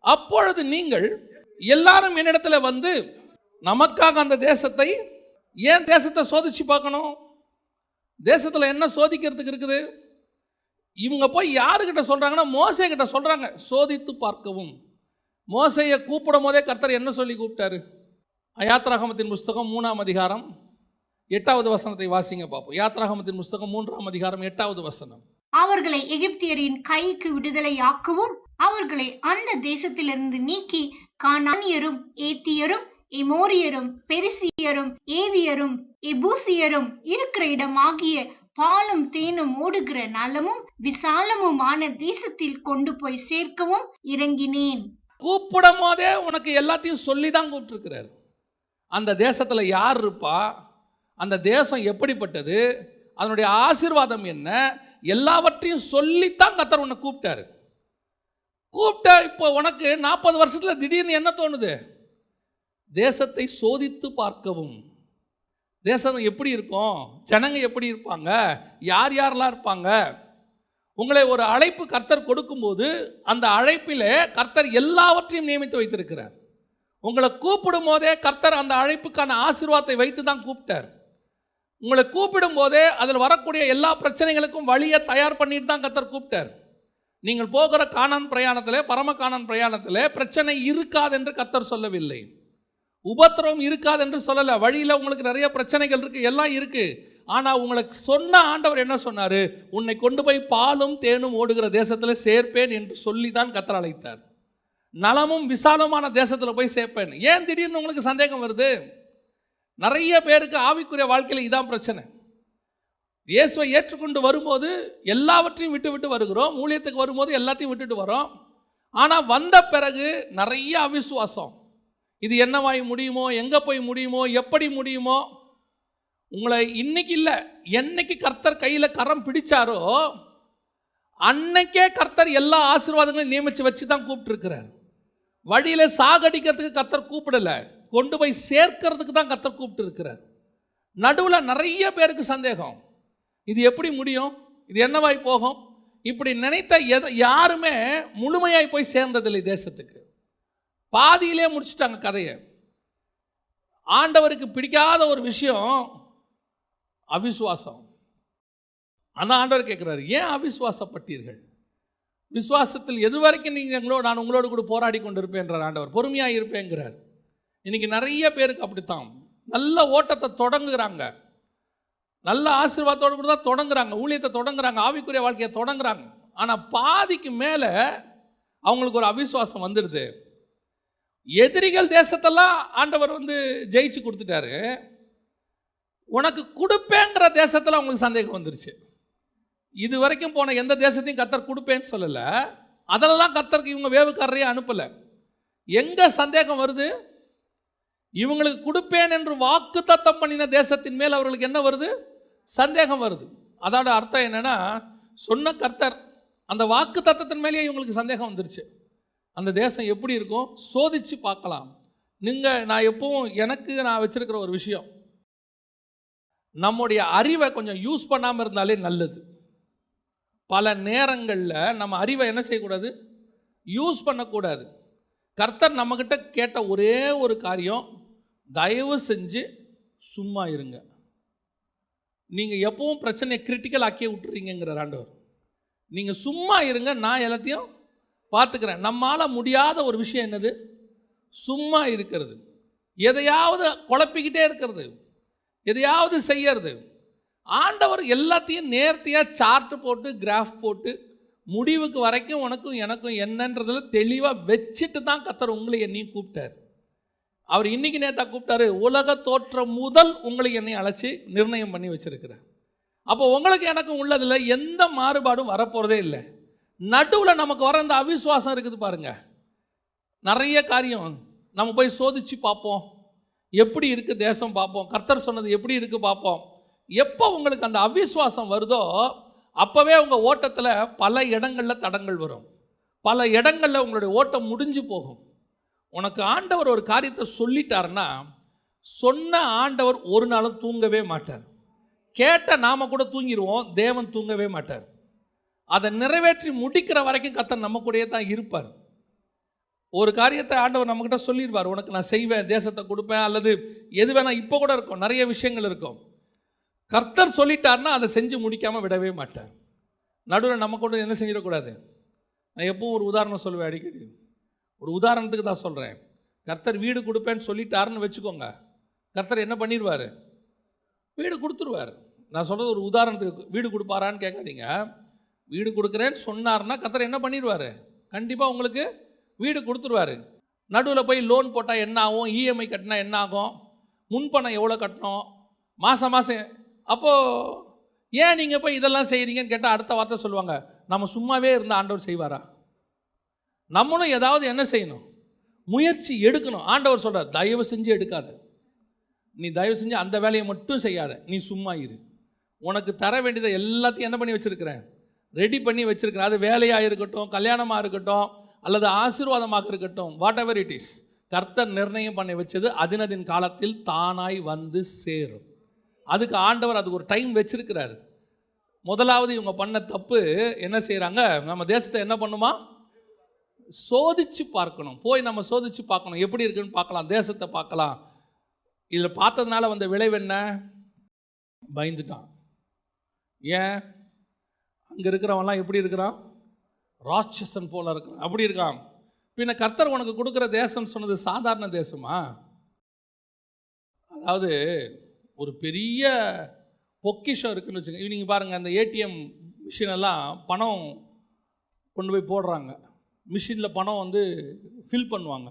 அப்பொழுது நீங்கள் எல்லாரும் என்னிடத்துல வந்து நமக்காக அந்த தேசத்தை ஏன் தேசத்தை சோதிச்சு பார்க்கணும்? தேசத்தில் என்ன சோதிக்கிறதுக்கு இருக்குது? இவங்க போய் யாருக்கிட்ட சொல்கிறாங்கன்னா மோசை கிட்ட சொல்கிறாங்க சோதித்து பார்க்கவும். மோசையை கூப்பிடும் போதே கர்த்தர் என்ன சொல்லி கூப்பிட்டாரு? யாத்ராகமத்தின் புஸ்தகம் மூணாம் அதிகாரம் எட்டாவது வசனத்தை வாசிங்க பார்ப்போம். யாத்ராகமத்தின் புஸ்தகம் மூன்றாம் அதிகாரம் எட்டாவது வசனம். அவர்களை எகிப்தியரின் கைக்கு விடுதலையாக்கவும் அவர்களை அந்த தேசத்திலிருந்து நீக்கி கானானியரும் ஏத்தியரும் எமோரியரும் பெரிசியரும் ஏவியரும் எபூசியரும் இருக்கிற இடமாகிய பாலும் தேனும் ஓடுகிற நலமும் விசாலமுமான தேசத்தில் கொண்டு போய் சேர்க்கவும் இறங்கினேன். கூப்பிடும் போதே உனக்கு எல்லாத்தையும் சொல்லி தான் கூப்பிட்டுருக்கிறார். அந்த தேசத்தில் யார் இருப்பா? அந்த தேசம் எப்படிப்பட்டது? அதனுடைய ஆசீர்வாதம் என்ன? எல்லாவற்றையும் சொல்லித்தான் கத்தர் உன்னை கூப்பிட்டாரு. கூப்பிட்ட இப்போ உனக்கு நாற்பது வருஷத்தில் திடீர்னு என்ன தோணுது? தேசத்தை சோதித்து பார்க்கவும். தேசம் எப்படி இருக்கும்? ஜனங்க எப்படி இருப்பாங்க? யார் யாரெல்லாம் இருப்பாங்க? உங்களை ஒரு அழைப்பு கர்த்தர் கொடுக்கும்போது அந்த அழைப்பிலே கர்த்தர் எல்லாவற்றையும் நியமித்து வைத்திருக்கிறார். உங்களை கூப்பிடும் போதே கர்த்தர் அந்த அழைப்புக்கான ஆசீர்வாதத்தை வைத்து தான் கூப்பிட்டார். உங்களை கூப்பிடும் போதே அதில் வரக்கூடிய எல்லா பிரச்சனைகளுக்கும் வழியை தயார் பண்ணிட்டு தான் கத்தர் கூப்பிட்டார். நீங்கள் போகிற காணான் பிரயாணத்தில் பரம காணான் பிரயாணத்தில் பிரச்சனை இருக்காது என்று கத்தர் சொல்லவில்லை. உபத்திரவம் இருக்காது என்று சொல்லலை. வழியில் உங்களுக்கு நிறைய பிரச்சனைகள் இருக்குது எல்லாம் இருக்குது ஆனால் உங்களுக்கு சொன்ன ஆண்டவர் என்ன சொன்னார்? உன்னை கொண்டு போய் பாலும் தேனும் ஓடுகிற தேசத்தில் சேர்ப்பேன் என்று சொல்லி தான் கத்தர் அழைத்தார். நலமும் விசாலமான தேசத்தில் போய் சேர்ப்பேன். ஏன் திடீர்னு உங்களுக்கு சந்தேகம் வருது? நிறைய பேருக்கு ஆவிக்குரிய வாழ்க்கையில் இதான் பிரச்சனை. இயேசுவை ஏற்றுக்கொண்டு வரும்போது எல்லாவற்றையும் விட்டு விட்டு வருகிறோம். ஊழியத்துக்கு வரும்போது எல்லாத்தையும் விட்டுட்டு வரோம் ஆனால் வந்த பிறகு நிறைய அவிசுவாசம். இது என்னவாய் முடியுமோ எங்கே போய் முடியுமோ எப்படி முடியுமோ உங்களை இன்னைக்கு இல்லை என்னைக்கு கர்த்தர் கையில் கரம் பிடிச்சாரோ அன்னைக்கே கர்த்தர் எல்லா ஆசீர்வாதங்களையும் நியமித்து வச்சு தான் கூப்பிட்டுருக்கிறார். வழியில் சாகடிக்கிறதுக்கு கர்த்தர் கூப்பிடலை. கொண்டு போய் சேர்க்கறதுக்கு தான் கத்தர் கூப்பிட்டு இருக்கிறார் நடுவில் நிறைய பேருக்கு சந்தேகம். இது எப்படி முடியும்? இது என்னவாய் போகும்? இப்படி நினைத்த எதை யாருமே முழுமையாய் போய் சேர்ந்ததில்லை தேசத்துக்கு. பாதியிலே முடிச்சிட்டாங்க கதையை. ஆண்டவருக்கு பிடிக்காத ஒரு விஷயம் அவிசுவாசம். ஆனால் ஆண்டவர் கேட்குறாரு ஏன் அவிசுவாசப்பட்டீர்கள்? விசுவாசத்தில் எது வரைக்கும் நீங்கள் எங்களோட நான் உங்களோடு கூட போராடி கொண்டு இருப்பேன்றார் ஆண்டவர். பொறுமையாக இருப்பேங்கிறார் இன்னைக்கு நிறைய பேருக்கு அப்படித்தான். நல்ல ஓட்டத்தை தொடங்குகிறாங்க நல்ல ஆசீர்வாதத்தோடு கூட தான் தொடங்குறாங்க. ஊழியத்தை தொடங்குறாங்க. ஆவிக்குரிய வாழ்க்கையை தொடங்குறாங்க. ஆனால் பாதிக்கு மேலே அவங்களுக்கு ஒரு அவிசுவாசம் வந்துடுது. எதிரிகள் தேசத்தெல்லாம் ஆண்டவர் வந்து ஜெயிச்சு கொடுத்துட்டாரு. உனக்கு கொடுப்பேங்கிற தேசத்தில் அவங்களுக்கு சந்தேகம் வந்துருச்சு. இது வரைக்கும் போன எந்த தேசத்தையும் கத்தர் கொடுப்பேன்னு சொல்லலை. அதெல்லாம் கத்தருக்கு இவங்க வேவுக்காரரையே அனுப்பலை. எங்கே சந்தேகம் வருது? இவங்களுக்கு கொடுப்பேன் என்று வாக்கு தத்தம் பண்ணின தேசத்தின் மேல் அவர்களுக்கு என்ன வருது? சந்தேகம் வருது. அதோட அர்த்தம் என்னென்னா சொன்ன கர்த்தர் அந்த வாக்கு தத்தத்தின் மேலேயே இவங்களுக்கு சந்தேகம் வந்துருச்சு. அந்த தேசம் எப்படி இருக்கும்? சோதிச்சு பார்க்கலாம். நீங்கள் நான் எப்பவும் எனக்கு நான் வச்சுருக்கிற ஒரு விஷயம். நம்முடைய அறிவை கொஞ்சம் யூஸ் பண்ணாமல் இருந்தாலே நல்லது. பல நேரங்களில் நம்ம அறிவை என்ன செய்யக்கூடாது? யூஸ் பண்ணக்கூடாது. கர்த்தர் நம்மக்கிட்ட கேட்ட ஒரே ஒரு காரியம் தயவு செஞ்சு சும்மா இருங்க. நீங்கள் எப்பவும் பிரச்சனையை கிரிட்டிக்கல் ஆக்கியே விட்டுறீங்கிற ஆண்டவர். நீங்கள் சும்மா இருங்க நான் எல்லாத்தையும் பார்த்துக்கிறேன். நம்மால் முடியாத ஒரு விஷயம் என்னது? சும்மா இருக்கிறது. எதையாவது குழப்பிக்கிட்டே இருக்கிறது. எதையாவது செய்யறது. ஆண்டவர் எல்லாத்தையும் நேர்த்தியாக சார்ட் போட்டு கிராஃப் போட்டு முடிவுக்கு வரைக்கும் உனக்கும் எனக்கும் என்னன்றதில் தெளிவாக வச்சுட்டு தான் கத்தர் உங்களை என்னையும் கூப்பிட்டார். அவர் இன்றைக்கி நேத்தா கூப்பிட்டாரு உலக தோற்றம் முதல் உங்களை என்னை அழைச்சி நிர்ணயம் பண்ணி வச்சிருக்கிறார் அப்போ உங்களுக்கு எனக்கும் உள்ளதில் எந்த மாறுபாடும் வரப்போகிறதே இல்லை. நடுவில் நமக்கு வர அந்த அவிஸ்வாசம் இருக்குது பாருங்கள் நிறைய காரியம். நம்ம போய் சோதிச்சு பார்ப்போம். எப்படி இருக்குது தேசம் பார்ப்போம். கர்த்தர் சொன்னது எப்படி இருக்குது பார்ப்போம். எப்போ உங்களுக்கு அந்த அவிஸ்வாசம் வருதோ அப்போவே உங்கள் ஓட்டத்தில் பல இடங்களில் தடங்கள் வரும். பல இடங்களில் உங்களுடைய ஓட்டம் முடிஞ்சு போகும். உனக்கு ஆண்டவர் ஒரு காரியத்தை சொல்லிட்டாருன்னா சொன்ன ஆண்டவர் ஒரு நாளும் தூங்கவே மாட்டார். கேட்ட நாம கூட தூங்கிடுவோம் தேவன் தூங்கவே மாட்டார். அதை நிறைவேற்றி முடிக்கிற வரைக்கும் கத்தர் நம்ம கூடயே தான் இருப்பார். ஒரு காரியத்தை ஆண்டவர் நம்மக்கிட்ட சொல்லிடுவார். உனக்கு நான் செய்வேன் தேசத்தை கொடுப்பேன் அல்லது எது வேணால் இப்போ கூட இருக்கும் நிறைய விஷயங்கள் இருக்கும். கர்த்தர் சொல்லிட்டார்னா அதை செஞ்சு முடிக்காமல் விடவே மாட்டார். நடுவில் நம்ம கூட என்ன செஞ்சிடக்கூடாது நான் எப்பவும் ஒரு உதாரணம் சொல்லுவேன் அடிக்கடி. ஒரு உதாரணத்துக்கு தான் சொல்கிறேன் கர்த்தர் வீடு கொடுப்பேன்னு சொல்லிட்டாருன்னு வச்சுக்கோங்க. கர்த்தர் என்ன பண்ணிடுவார்? வீடு கொடுத்துருவார். நான் சொல்கிறது ஒரு உதாரணத்துக்கு வீடு கொடுப்பாரான்னு கேட்காதீங்க. வீடு கொடுக்குறேன்னு சொன்னார்னா கர்த்தர் என்ன பண்ணிடுவார்? கண்டிப்பாக உங்களுக்கு வீடு கொடுத்துருவாரு. நடுவில் போய் லோன் போட்டால் என்ன ஆகும்? இஎம்ஐ கட்டினா என்ன ஆகும்? முன்பணம் எவ்வளோ கட்டணும்? மாதம் மாதம் அப்போது ஏன் நீங்கள் போய் இதெல்லாம் செய்கிறீங்கன்னு கேட்டால் அடுத்த வார்த்தை சொல்லுவாங்க. நம்ம சும்மாவே இருந்த ஆண்டவர் செய்வாரா? நம்மளும் ஏதாவது என்ன செய்யணும்? முயற்சி எடுக்கணும். ஆண்டவர் சொல்கிறார் தயவு செஞ்சு எடுக்காத. நீ தயவு செஞ்சு அந்த வேலையை மட்டும் செய்யாத. நீ சும்மா இரு. உனக்கு தர வேண்டியதை எல்லாத்தையும் என்ன பண்ணி வச்சுருக்கிறேன்? ரெடி பண்ணி வச்சுருக்கிறேன். அது வேலையாக இருக்கட்டும் கல்யாணமாக இருக்கட்டும் அல்லது ஆசீர்வாதமாக இருக்கட்டும் வாட் எவர் இட் இஸ் கர்த்தர் நிர்ணயம் பண்ணி வச்சது அதினதின் காலத்தில் தானாய் வந்து சேரும். அதுக்கு ஆண்டவர் அதுக்கு ஒரு டைம் வச்சிருக்கிறாரு. முதலாவது இவங்க பண்ண தப்பு என்ன செய்கிறாங்க நம்ம தேசத்தை என்ன பண்ணுமா? சோதிச்சு பார்க்கணும். போய் நம்ம சோதிச்சு பார்க்கணும். எப்படி இருக்குன்னு பார்க்கலாம். தேசத்தை பார்க்கலாம். இதில் பார்த்ததுனால வந்த விளைவு என்ன? பயந்துட்டான். ஏன்? அங்கே இருக்கிறவன்லாம் எப்படி இருக்கிறான்? ராட்சசன் போல இருக்கிறான். அப்படி இருக்கான். பின்ன கர்த்தர் உனக்கு கொடுக்குற தேசம்னு சொன்னது சாதாரண தேசமா? அதாவது ஒரு பெரிய பொக்கிஷம் இருக்குன்னு வச்சுக்கோங்க. நீங்கள் பாருங்கள் அந்த ஏடிஎம் மிஷினெல்லாம் பணம் கொண்டு போய் போடுறாங்க. மிஷினில் பணம் வந்து ஃபில் பண்ணுவாங்க.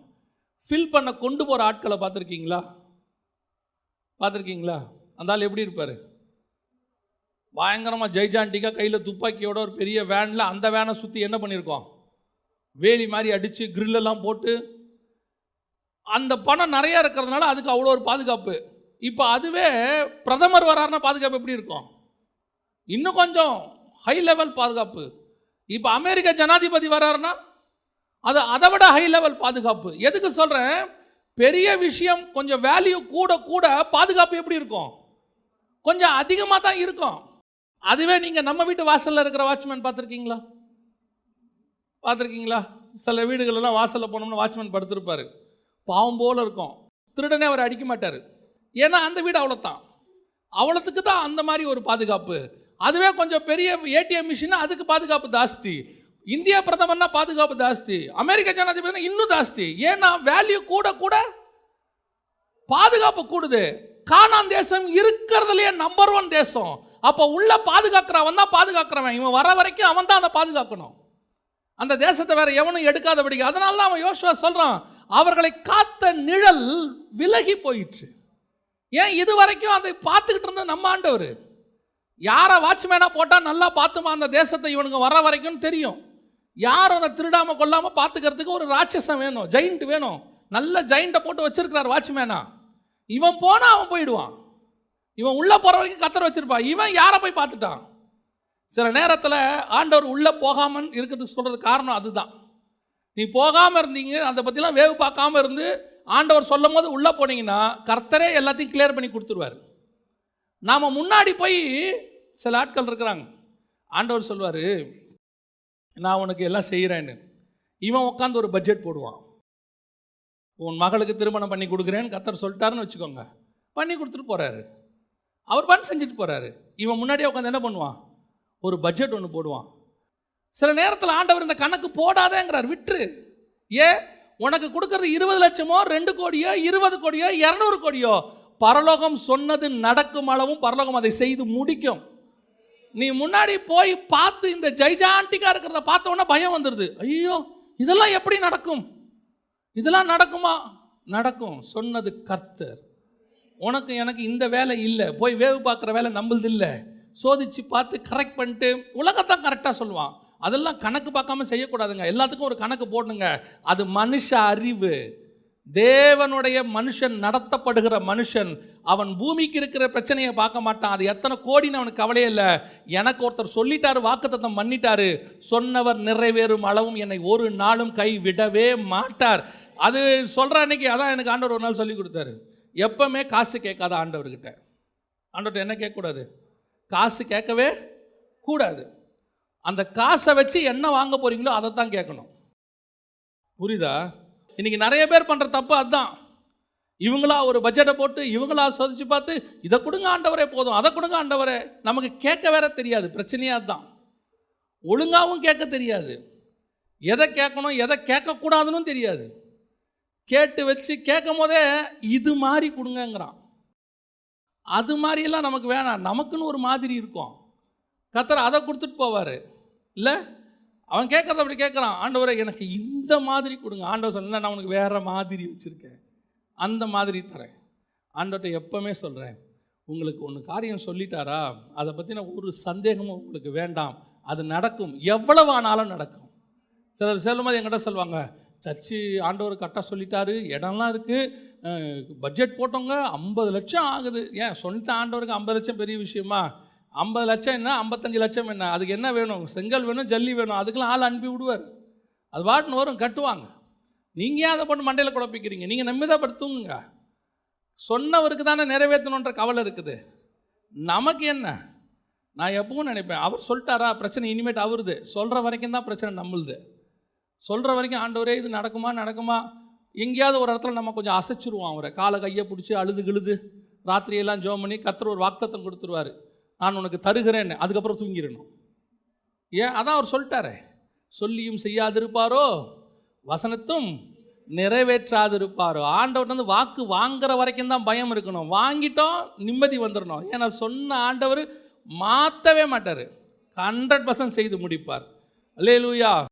ஃபில் பண்ண கொண்டு போகிற ஆட்களை பார்த்துருக்கீங்களா? பார்த்துருக்கீங்களா? அந்த ஆள் எப்படி இருப்பார்? பயங்கரமாக ஜெய்ஜாண்டிக்காக கையில் துப்பாக்கியோட ஒரு பெரிய வேனில் அந்த வேனை சுற்றி என்ன பண்ணியிருக்கோம் வேலி மாதிரி அடித்து கிரில்லெல்லாம் போட்டு அந்த பணம் நிறையா இருக்கிறதுனால அதுக்கு அவ்வளோ ஒரு பாதுகாப்பு. இப்போ அதுவே பிரதமர் வராருன்னா பாதுகாப்பு எப்படி இருக்கும்? இன்னும் கொஞ்சம் ஹை லெவல் பாதுகாப்பு. இப்போ அமெரிக்க ஜனாதிபதி வராருன்னா அது அதை விட ஹை லெவல் பாதுகாப்பு. எதுக்கு சொல்கிறேன் பெரிய விஷயம் கொஞ்சம் வேல்யூ கூட கூட பாதுகாப்பு எப்படி இருக்கும்? கொஞ்சம் அதிகமாக தான் இருக்கும். அதுவே நீங்கள் நம்ம வீட்டு வாசலில் இருக்கிற வாட்ச்மேன் பார்த்துருக்கீங்களா? பார்த்துருக்கீங்களா? சில வீடுகளெல்லாம் வாசலில் போனோம்னா வாட்ச்மேன் படுத்திருப்பார். பாவம் போல இருக்கும். திருடனே அவர் அடிக்க மாட்டார். ஏன்னா அந்த வீடு அவ்வளோத்தான் அவ்வளோத்துக்கு தான் அந்த மாதிரி ஒரு பாதுகாப்பு. அதுவே கொஞ்சம் பெரிய ஏடிஎம் மிஷின் அதுக்கு பாதுகாப்பு ஜாஸ்தி. இந்திய பிரதமர்னா பாதுகாப்பு ஜாஸ்தி. அமெரிக்க ஜனாதிபதினா இன்னும் ஜாஸ்தி. ஏன்னா வேல்யூ கூட கூட பாதுகாப்பு கூடுது. கானான் தேசம் இருக்கிறதுலயே நம்பர் ஒன் தேசம். அப்போ உள்ள பாதுகாக்கிறவன் தான் பாதுகாக்கிறவன். இவன் வர வரைக்கும் அவன் தான் அதை பாதுகாக்கணும். அந்த தேசத்தை வேற எவனும் எடுக்காதபடி அதனால தான் அவன் யோசுவா சொல்கிறான் அவர்களை காத்த நிழல் விலகி போயிற்று. ஏன் இது வரைக்கும் அதை பார்த்துக்கிட்டு இருந்த நம்ம ஆண்டவர்? யாரை வாட்ச்மேனாக போட்டால் நல்லா பார்த்துமா அந்த தேசத்தை இவனுங்க வர வரைக்கும் தெரியும். யார் அதை திருடாமல் கொள்ளாமல் பார்த்துக்கிறதுக்கு ஒரு ராட்சசம் வேணும் ஜெயிண்ட் வேணும். நல்ல ஜெயிண்ட்டை போட்டு வச்சிருக்கிறார் வாட்ச்மேனா இவன் போனால் அவன் போயிடுவான். இவன் உள்ளே போகிற வரைக்கும் கத்தர் வச்சுருப்பான் இவன் யாரை போய் பார்த்துட்டான்? சில நேரத்தில் ஆண்டவர் உள்ளே போகாமல் இருக்கிறதுக்கு சொல்கிறது காரணம் அதுதான். நீ போகாமல் இருந்தீங்க அதை பற்றிலாம் வேவு பார்க்காம இருந்து ஆண்டவர் சொல்லும் போது உள்ளே போனீங்கன்னா கர்த்தரே எல்லாத்தையும் கிளியர் பண்ணி கொடுத்துருவார். நாம் முன்னாடி போய் சில ஆட்கள் இருக்கிறாங்க. ஆண்டவர் சொல்வார் நான் உனக்கு எல்லாம் செய்கிறேன்னு இவன் உட்காந்து ஒரு பட்ஜெட் போடுவான். உன் மகளுக்கு திருமணம் பண்ணி கொடுக்குறேன்னு கத்தர் சொல்லிட்டாருன்னு வச்சுக்கோங்க. பண்ணி கொடுத்துட்டு போகிறாரு அவர் பண்ணி செஞ்சுட்டு போகிறாரு இவன் முன்னாடியே உட்காந்து என்ன பண்ணுவான்? ஒரு பட்ஜெட் ஒன்று போடுவான். சில நேரத்தில் ஆண்டவர் இந்த கணக்கு போடாதேங்கிறார். விட்டுரு. ஏன் உனக்கு கொடுக்கறது இருபது லட்சமோ ரெண்டு கோடியோ இருபது கோடியோ இரநூறு கோடியோ. பரலோகம் சொன்னது நடக்கும் அளவும் பரலோகம் அதை செய்து முடிக்கும். நீ முன்னாடி போய் பார்த்து இந்த ஜைஜாண்டிக்காக இருக்கிறத பார்த்தோன்னா பயம் வந்துடுது ஐயோ இதெல்லாம் எப்படி நடக்கும்? இதெல்லாம் நடக்குமா? நடக்கும். சொன்னது கர்த்தர். உனக்கு எனக்கு இந்த வேலை இல்லை. போய் வேவு பார்க்குற வேலை நம்மளது இல்லை. சோதிச்சு பார்த்து கரெக்ட் பண்ணிட்டு உலகத்தான் கரெக்டாக சொல்லுவான். அதெல்லாம் கணக்கு பார்க்காம செய்யக்கூடாதுங்க. எல்லாத்துக்கும் ஒரு கணக்கு போடணுங்க. அது மனுஷ அறிவு. தேவனுடைய மனுஷன் நடத்தப்படுகிற மனுஷன் அவன் பூமிக்கு இருக்கிற பிரச்சனையை பார்க்க மாட்டான். அது எத்தனை கோடின்னு அவனுக்கு கவலையே இல்லை. எனக்கு ஒருத்தர் சொல்லிட்டாரு வாக்குத்தத்தம் பண்ணிட்டாரு. சொன்னவர் நிறைவேறும் அளவும் என்னை ஒரு நாளும் கை விடவே மாட்டார். அது சொல்கிற அன்னைக்கு அதான் எனக்கு ஆண்டவர் ஒரு நாள் சொல்லி கொடுத்தாரு. எப்பவுமே காசு கேட்காத ஆண்டவர்கிட்ட. ஆண்டவர்கிட்ட என்ன கேட்கக்கூடாது? காசு கேட்கவே கூடாது. அந்த காசை வச்சு என்ன வாங்க போகிறீங்களோ அதை தான் கேட்கணும். புரியுதா? இன்னைக்கு நிறைய பேர் பண்ணுற தப்பு அதுதான் இவங்களா ஒரு பட்ஜெட்டை போட்டு இவங்களா சோதிச்சு பார்த்து இதை கொடுங்க ஆண்டவரே போதும் அதை கொடுங்க ஆண்டவரே. நமக்கு கேட்க வேற தெரியாது பிரச்சனையாக அதுதான் ஒழுங்காகவும் கேட்க தெரியாது. எதை கேட்கணும் எதை கேட்கக்கூடாதுன்னு தெரியாது. கேட்டு வச்சு கேட்கும் போதே இது மாதிரி கொடுங்கங்கிறான். அது மாதிரியெல்லாம் நமக்கு வேணாம். நமக்குன்னு ஒரு மாதிரி இருக்கும். கத்தர் அதை கொடுத்துட்டு போவார். இல்லை? அவன் கேட்குறத அப்படி கேட்குறான். ஆண்டவரை எனக்கு இந்த மாதிரி கொடுங்க. ஆண்டவர் சொல்ல நான் உனக்கு வேறு மாதிரி வச்சுருக்கேன். அந்த மாதிரி தரேன். ஆண்டவர்கிட்ட எப்போவுமே சொல்கிறேன் உங்களுக்கு ஒன்று காரியம் சொல்லிட்டாரா? அதை பற்றின ஒரு சந்தேகமும் உங்களுக்கு வேண்டாம். அது நடக்கும். எவ்வளவு ஆனாலும் நடக்கும். சிலர் செல்லும்போது எங்கிட்ட சொல்லுவாங்க சர்ச்சு ஆண்டவர் கரெக்டாக சொல்லிட்டாரு. இடம்லாம் இருக்குது பட்ஜெட் போட்டவங்க ஐம்பது லட்சம் ஆகுது. ஏன்? சொல்லிட்ட ஆண்டவருக்கு ஐம்பது லட்சம் பெரிய விஷயமா? ஐம்பது லட்சம் என்ன? ஐம்பத்தஞ்சு லட்சம் என்ன? அதுக்கு என்ன வேணும்? செங்கல் வேணும் ஜல்லி வேணும். அதுக்கெல்லாம் ஆள் அனுப்பி விடுவார். அது பாட்டுன்னு வரும் கட்டுவாங்க. நீங்கள் ஏன் அதை போட்டு மண்டையில் குழப்பிக்கிறீங்க? நீங்கள் நம்பிதான் படுத்துங்க சொன்னவருக்கு தானே நிறைவேற்றணுன்ற கவலை இருக்குது. நமக்கு என்ன? நான் எப்பவும் நினைப்பேன் அவர் சொல்லிட்டாரா? பிரச்சனை இனிமேட் அவருது. சொல்கிற வரைக்கும் தான் பிரச்சனை நம்மளுது. சொல்கிற வரைக்கும் ஆண்டவரே இது நடக்குமா? நடக்குமா? எங்கேயாவது ஒரு இடத்துல நம்ம கொஞ்சம் அசைச்சிருவோம் அவரை. காலை கையை பிடிச்சி அழுது கிழுது ராத்திரியெல்லாம் ஜோம் பண்ணி கத்துற ஒரு வாக்தத்தம் கொடுத்துருவாரு. நான் உனக்கு தருகிறேன்னு அதுக்கப்புறம் தூங்கிடணும். ஏன்? அதான் அவர் சொல்லிட்டாரே. சொல்லியும் செய்யாதிருப்பாரோ? வசனத்தும் நிறைவேற்றாதிருப்பாரோ? ஆண்டவர் வந்து வாக்கு வாங்குற வரைக்கும் தான் பயம் இருக்கணும். வாங்கிட்டோம் நிம்மதி வந்துடணும். ஏன்னா சொன்ன ஆண்டவர் மாற்றவே மாட்டார். ஹண்ட்ரட் பர்சன்ட் செய்து முடிப்பார். அல்லேலூயா